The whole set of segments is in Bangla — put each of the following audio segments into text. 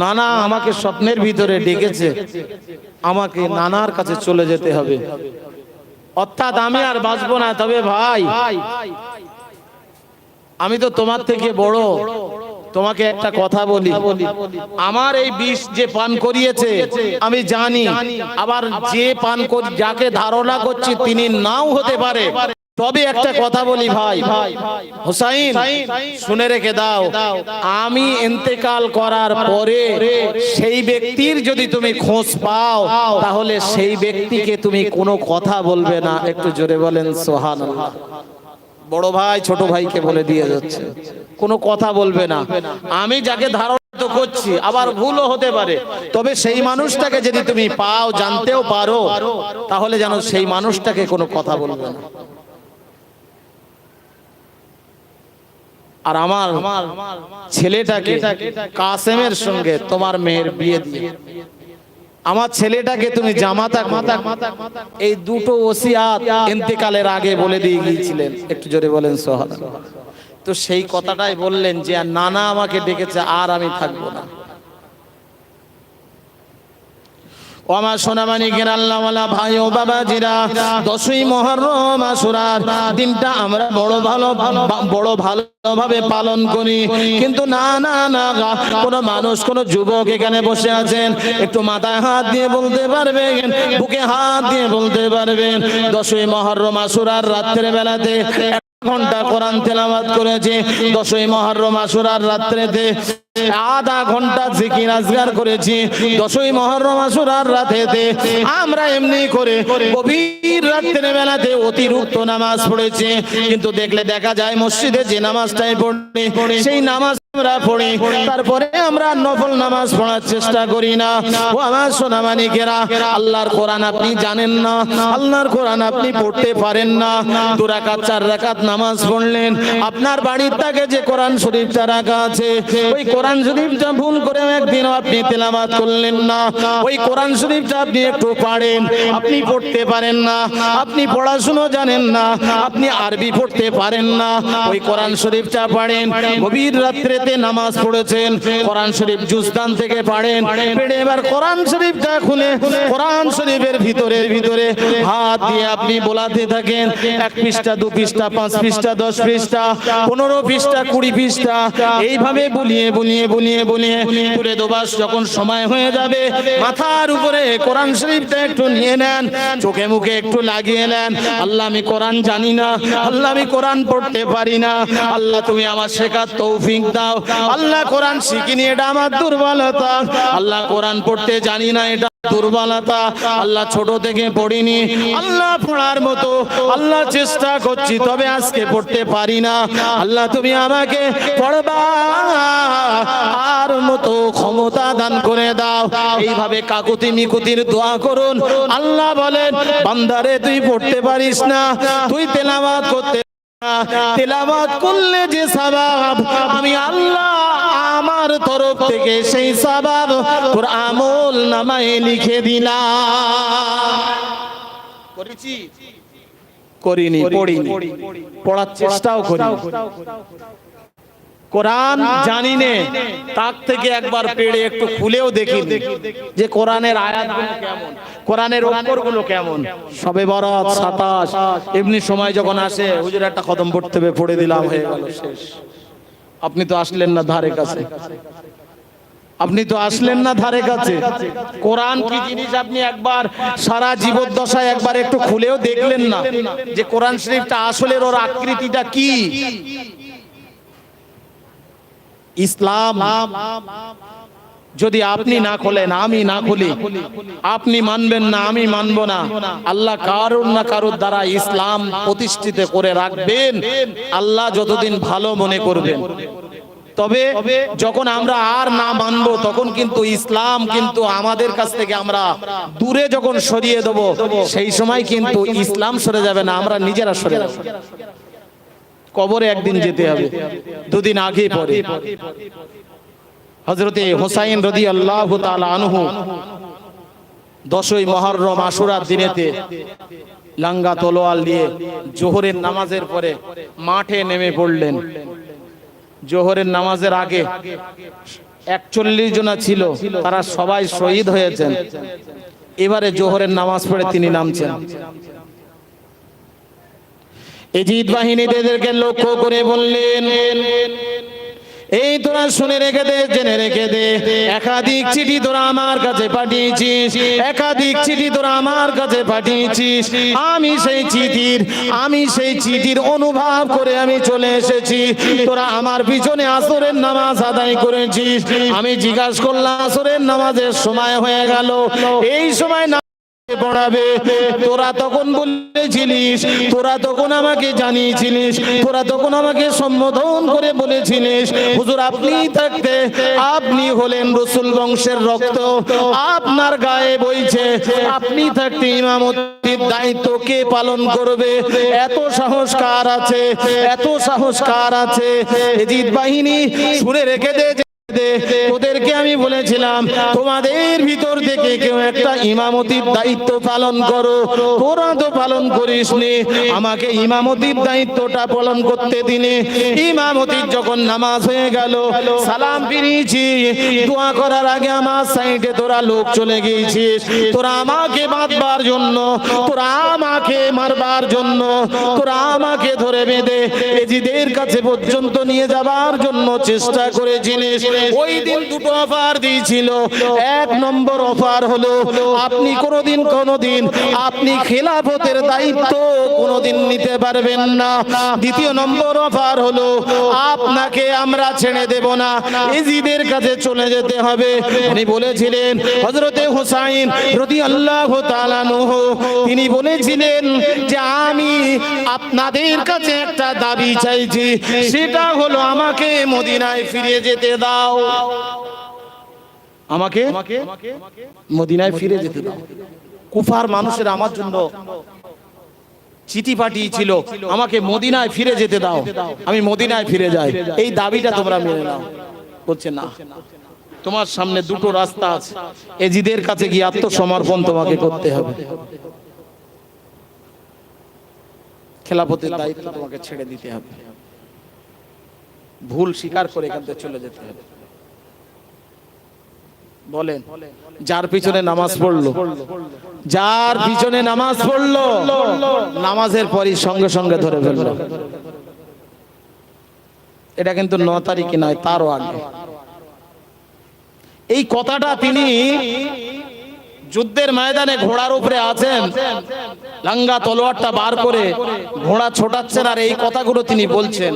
নানা আমাকে স্বপ্নের ভিতরে ডেকেছে। আমাকে নানার কাছে চলে যেতে হবে। অর্থাৎ আমি আর বাঁচবো না। তবে ভাই, আমি তো তোমার থেকে বড়। তোমাকে একটা কথা বলি। আমার এই বিষ যে পান করিয়েছে, আমি জানি। আবার যে পান যাকে ধারণা করছি, তিনি নাও হতে পারে। তবে একটা কথা বলি ভাই। হুসাইন শুনে রেখে দাও। আমি ইন্তেকাল করার পরে সেই ব্যক্তির যদি তুমি খোঁজ পাও তাহলে সেই ব্যক্তিকে তুমি কোনো কথা বলবে না। একটু জোরে বলেন সোহান বড় ভাই ছোট ভাইকে বলে দিয়ে যাচ্ছে। কোনো কথা বলবে না। আমি যাকে ধারণা তো করছি আবার ভুলও হতে পারে। তবে সেই মানুষটাকে যদি তুমি পাও জানতেও পারো তাহলে যেন সেই মানুষটাকে কোনো কথা বলবে না। আর আমার ছেলেটাকে কাসেমের সঙ্গে তোমার মেয়ের বিয়ে দিয়ে। আমার ছেলেটাকে তুমি জামাতা মাতা এই দুটো ওসিয়াত ইন্তেকালের আগে বলে দিয়ে গিয়েছিলেন। একটু জোরে বলেন সোহাদ তো সেই কথাটাই বললেন যে নানা আমাকে ডেকেছে, আর আমি থাকব না। সোনামানি গেরাল্লাওয়ালা ভাই ও দশই মহরম আসুরার দিনটা আমরা বড় ভালো বড় পালন করি। কিন্তু না না না মানুষ, কোন যুবক এখানে বসে আছেন, একটু মাথায় হাত দিয়ে বলতে পারবেন, বুকে হাত দিয়ে বলতে পারবেন, দশই মহরম আসুরার রাত্রের বেলাতে ঘণ্টা কোরআন তেলাওয়াত করেছে, দশই মহরম আসুরার রাত্রেতে আধা ঘণ্টা জিকির আজগার করেছি। দশই মহরম আসুরার রাতেতে। আমরা এমনি করে গভীর রাত্রের বেলাতে অতিরিক্ত নামাজ পড়েছি। কিন্তু দেখলে দেখা যায় মসজিদে যে নামাজটাই পড়ে, সেই নামাজ আমরা পড়ি। তারপরে আমরা নফল নামাজ পড়ার চেষ্টা করি না। ও আমার আল্লাহর কোরআন আপনি জানেন না। আল্লাহর কোরআন আপনি পড়তে পারেন না। দু রাকাত, চার রাকাত নামাজ পড়লেন। আপনার বাড়ির তাকে যে কোরআন শরীফটা রাখা আছে, ওই কোরআন শরীফটা ভুল করে একদিন আপনি তেলাবাদ করলেন না। ওই কোরআন শরীফটা আপনি একটু পারেন, আপনি পড়তে পারেন না, আপনি পড়াশুনো জানেন না, আপনি আরবি পড়তে পারেন না। ওই কোরআন শরীফটা পারেন, গভীর রাত্রেতে নামাজ পড়েছেন, কোরআন শরীফ জুসদান থেকে পারেন। পেড়ে এবার কোরআন শরীফটা খুলে, কোরআন শরীফের ভিতরের ভিতরে হাত দিয়ে আপনি বোলাতে থাকেন। এক পৃষ্ঠা, দু পৃষ্ঠা, পাঁচ পৃষ্ঠা, দশ পৃষ্ঠা, পনেরো পৃষ্ঠা, কুড়ি পৃষ্ঠা, এইভাবে বুলিয়ে বুলিয়ে বুলিয়ে বুনিয়ে তুলে দোবাস যখন সময় হয়ে যাবে, মাথার উপরে কোরআন শরীফটা একটু নিয়ে নেন, চোখে মুখে একটু লাগিয়ে নেন। আল্লাহ, আমি কোরআন জানি না, আল্লাহ, আমি কোরআন পড়তে পারি না। আল্লাহ, তুমি আমার শেখার তৌফিক দাও। আল্লাহ, কোরআন শিখিনি এটা আমার দুর্বলতা। আল্লাহ, কোরআন পড়তে জানি না, এটা দুর্বলতা আল্লাহ ছোট থেকে পড়িনি। আল্লাহ পড়ার মতো আল্লাহ চেষ্টা করছি, তবে আজকে পড়তে পারি না। আল্লাহ তুমি আমাকে পড়বা, আর মতো ক্ষমতা দান করে দাও। এইভাবে কাকুতি মিকুতির দোয়া করুন। আল্লাহ বলেন, বান্দারে, তুই পড়তে পারিস না, তুই তেলাওয়াত করতে তেলাওয়াত করলে যে সবাব আমি আল্লাহ আমার তরফ থেকে সেই সবাব তোর আমল নামায় লিখে দিলাম। করেছি? করিনি পড়িনি। পড়ার চেষ্টাও করি কোরআন জানি নে তাক থেকে একবার পেড়ে একটু খুলেও দেখি যে কোরআনের আয়াতগুলো কেমন? কোরআনের অক্ষরগুলো কেমন? সবে বরাত সাতাশ। এমনি সময় যখন আসে হুজুর একটা খতম পড়তে হবে পড়ে দিলাম হয়ে গেল শেষ। আপনি তো আসলেন না ধারে কাছে। আপনি তো আসলেন না ধারে কাছে। কোরআন কি জিনিস আপনি একবার সারা জীবদ্দশায় একবার একটু খুলেও দেখলেন না? যে কোরআন শরীফটা আসলে ওর আকৃতিটা কি? ইসলাম। যদি আপনি না খোলেন, আমি না খুলি। আপনি মানবেন না, আমি মানব না। আল্লাহ কারুর না কারুর দ্বারা ইসলাম প্রতিষ্ঠিত করে রাখবেন। আল্লাহ যতদিন ভালো মনে করবেন। তবে যখন আমরা আর না মানব, তখন কিন্তু ইসলাম কিন্তু আমাদের কাছ থেকে আমরা দূরে যখন সরিয়ে দেব, সেই সময় কিন্তু ইসলাম সরে যাবে না, আমরা নিজেরা সরে যাব। কবরে একদিন যেতে হবে, দুদিন আগে পরে। হজরতে হোসাইন রদি আল্লাহ আনহু দশই মহরম আশুরার দিনেতে লাঙ্গা তলোয়াল দিয়ে জোহরের নামাজের পরে মাঠে নেমে পড়লেন। জোহরের নামাজের আগে একচল্লিশ জনা ছিল তারা সবাই শহীদ হয়েছেন। এবারে জোহরের নামাজ পড়ে তিনি নামছেন। এজিদ বাহিনীদেরকে লক্ষ্য করে বললেন এই তোরা শুনে রেখে দে, জেনে রেখে দে। একাধিক চিঠি তোরা আমার কাছে পাঠিয়েছিস। একাধিক চিঠি তোরা আমার কাছে পাঠিয়েছিস। আমি সেই চিঠির, আমি সেই চিঠির অনুভব করে আমি চলে এসেছি। তোরা আমার পিছনে আসরের নামাজ আদায় করেছিস। আমি জিজ্ঞাসা করলাম, আসরের নামাজের সময় হয়ে গেল। এই সময় পড়াবে। তোরা তখন বলেছিলিস, তোরা তখন আমাকে জানিয়েছিলিস, তোরা তখন আমাকে সম্বোধন করে বলেছিলিস, হুজুর আপনি থাকতে, আপনি হলেন রসুল বংশের রক্ত, আপনার গায়ে বইছে, আপনি থাকতে ইমামতির দায়িত্ব কে পালন করবে? এত সাহসকার আছে, এত সাহসকার আছে। এজিদ বাহিনী, শুনে রেখে দে দে, ওদেরকে আমি বলেছিলাম, তোমাদের ভিতর থেকে কেউ একটা ইমামতির দায়িত্ব পালন করো। তোরা তো পালন করিস নি আমাকে ইমামতির দায়িত্বটা পালন করতে দিনে। ইমামতির যখন নামাজ হয়ে গেল, সালাম ফিরিয়েছি, দোয়া করার আগে আমার সাইডে তোরা লোক চলে গিয়েছিস। তোরা আমাকে বাঁধবার জন্য, তোরা আমাকে মারবার জন্য, তোরা আমাকে ধরে বেঁধে এজিদের কাছে পর্যন্ত নিয়ে যাবার জন্য চেষ্টা করেছিলিস। ওই দিন দুটো অফার দিয়েছিল। এক নম্বর অফার হলো, আপনি কোনোদিন কোনোদিন আপনি খেলাফতের দায়িত্ব কোনোদিন নিতে পারবেন না। দ্বিতীয় নম্বর অফার হলো, আপনাকে আমরা ছেড়ে দেব না। এজিদের কাছে চলে যেতে হবে। উনি বলেছিলেন হজরতে হোসাইন রদি আল্লাহ তিনি বলেছিলেন যে আমি আপনাদের কাছে একটা দাবি চাইছি। সেটা হলো আমাকে মদিনায় ফিরে যেতে দাও। আমাকে মদিনায় ফিরে যেতে দাও। কুফার মানুষের আমার জন্য চিঠি পাঠিয়েছিল, আমাকে মদিনায় ফিরে যেতে দাও। আমি মদিনায় ফিরে যাই। এই দাবিটা তোমরা মেনে নাও। বলছে, না। তোমার সামনে দুটো রাস্তা আছে। এজিদের কাছে গিয়ে আত্মসমর্পণ তোমাকে করতে হবে। খেলাপতির দায়িত্ব তোমাকে ছেড়ে দিতে হবে। ভুল স্বীকার করে এখান থেকে চলে যেতে হবে। বলেন, যার পিছনে নামাজ পড়ল, যার পিছনে নামাজ পড়ল, নামাজের পরই সঙ্গে সঙ্গে ধরে ফেলল। এটা কিন্তু ন তারিখে নয়, তারও আগে। এই কথাটা তিনি যুদ্ধের ময়দানে ঘোড়ার উপরে আছেন, লাঙ্গা তলোয়ারটা বার করে ঘোড়া ছোটাচ্ছেন আর এই কথাগুলো তিনি বলছেন।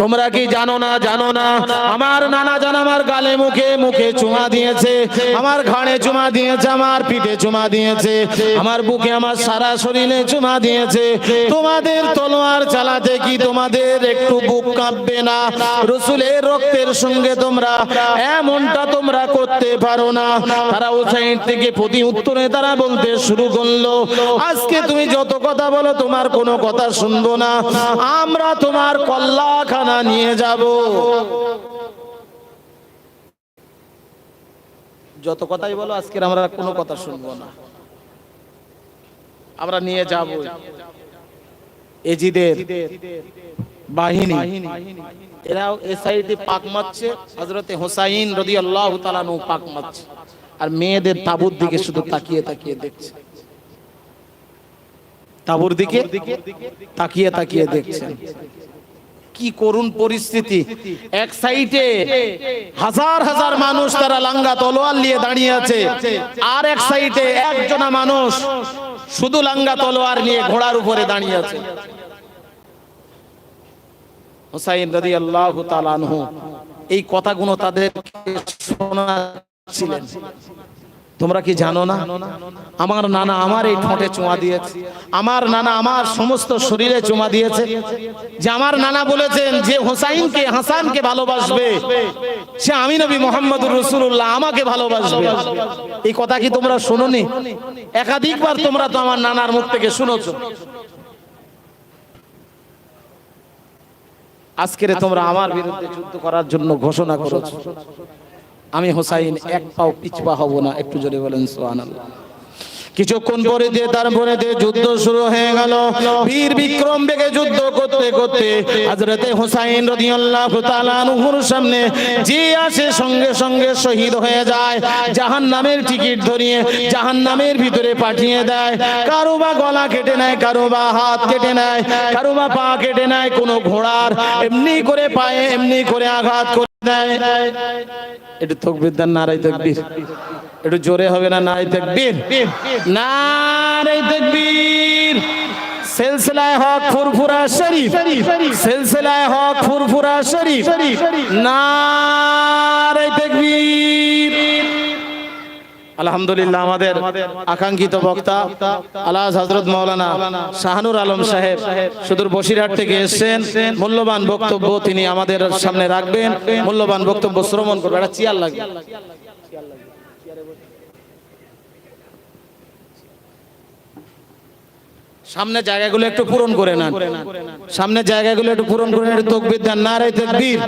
তোমরা কি জানো না জানো না? আমার নানা জান আমার গালে মুখে মুখে চুমা দিয়েছে। আমার ঘাড়ে চুমা দিয়েছে, আমার পিঠে চুমা দিয়েছে। আমার বুকে, আমার সারা শরীরে চুমা দিয়েছে। তোমাদের তলোয়ার চালাতে কি তোমাদের একটু বুক কাঁপবে না? রসুলের রক্তের সঙ্গে তোমরা এমনটা তোমরা করতে পারো না। তারা ও সাইড থেকে প্রতি উত্তরে তারা বলতে শুরু করল, আজকে তুমি যত কথা বলো, তোমার কোনো কথা শুনব না। আমরা তোমার কল্লাখানা নিয়ে যাব। যত কথাই বলো, আজকের আমরা কোনো কথা শুনব না। আমরা নিয়ে যাব। এজিদের বাহিনী। এরাও এ সাইডে পাক মারছে। হজরতে হোসাইন রদি আল্লাহ তালানু পাক মারছে। আর মেয়েদের তাবুর দিকে শুধু তাকিয়ে তাকিয়ে দেখছে। তাবুর দিকে তাকিয়ে তাকিয়ে দেখছেন কি করুণ পরিস্থিতি। এক সাইডে হাজার হাজার মানুষ তারা লাঙ্গা তলোয়ার নিয়ে দাঁড়িয়ে আছে, আর এক সাইডে একজনা মানুষ শুধু লাঙ্গা তলোয়ার নিয়ে ঘোড়ার উপরে দাঁড়িয়ে আছে। হোসাইন রাদি আল্লাহ তালানহু এই কথাগুলো তাদের শোনাচ্ছিলেন। তোমরা কি জানো না? আমার নানা আমার এই ঠোঁটে চুমা দিয়েছে। আমার নানা আমার সমস্ত শরীরে চুমা দিয়েছে। যে আমার নানা বলেছেন যে হোসাইনকে, হাসানকে ভালোবাসবে। সে আমি নবী মোহাম্মদ রসুল্লাহ আমাকে ভালোবাসবে। এই কথা কি তোমরা শোনোনি? একাধিকবার তোমরা তো আমার নানার মুখ থেকে শুনেছো। আজকের তোমরা আমার বিরুদ্ধে যুদ্ধ করার জন্য ঘোষণা করেছ। আমি হোসাইন এক পাও পিছপা হব না, একটু জোরে বলেন সোহান কিছুক্ষণ পরে দিয়ে তারপরে দিয়ে যুদ্ধ শুরু হয়ে গেল, বীর বিক্রম বেগে যুদ্ধ করতে করতে হযরতে হুসাইন রাদিয়াল্লাহু তাআলা আনহুর সামনে যে আসে সঙ্গে সঙ্গে শহীদ হয়ে যায়, জাহান্নামের টিকিট ধরিয়ে জাহান্নামের ভিতরে পাঠিয়ে দেয়। কারও বা গলা কেটে নেয়, কারও বা হাত কেটে নেয়, কারও বা পা কেটে নেয়, কোনো ঘোড়ার এমনি করে পায়ে, এমনি করে আঘাত করে একটু তকবির দেন নারাই তকবির। একটু জোরে হবে না নারাই তকবির? নারাই তকবির। সিলসিলায় হক ফুরফুরা শরীফ। সিলসিলায় হক ফুরফুরা শরীফ। নারাই আলহামদুলিল্লাহ আমাদের আকাঙ্ক্ষিত বক্তা আল্লাহ হজরত মৌলানা শাহানুর আলম সাহেব সুদূর বসিরহাট থেকে এসেছেন। মূল্যবান বক্তব্য তিনি আমাদের সামনে রাখবেন। মূল্যবান বক্তব্য শ্রবণ করবে একটা চেয়ার লাগবে। সামনে জায়গাগুলো একটু পূরণ করে নেন। সামনে জায়গাগুলো একটু পূরণ করে নেন। তকবির দেন। নারাই তকবীর।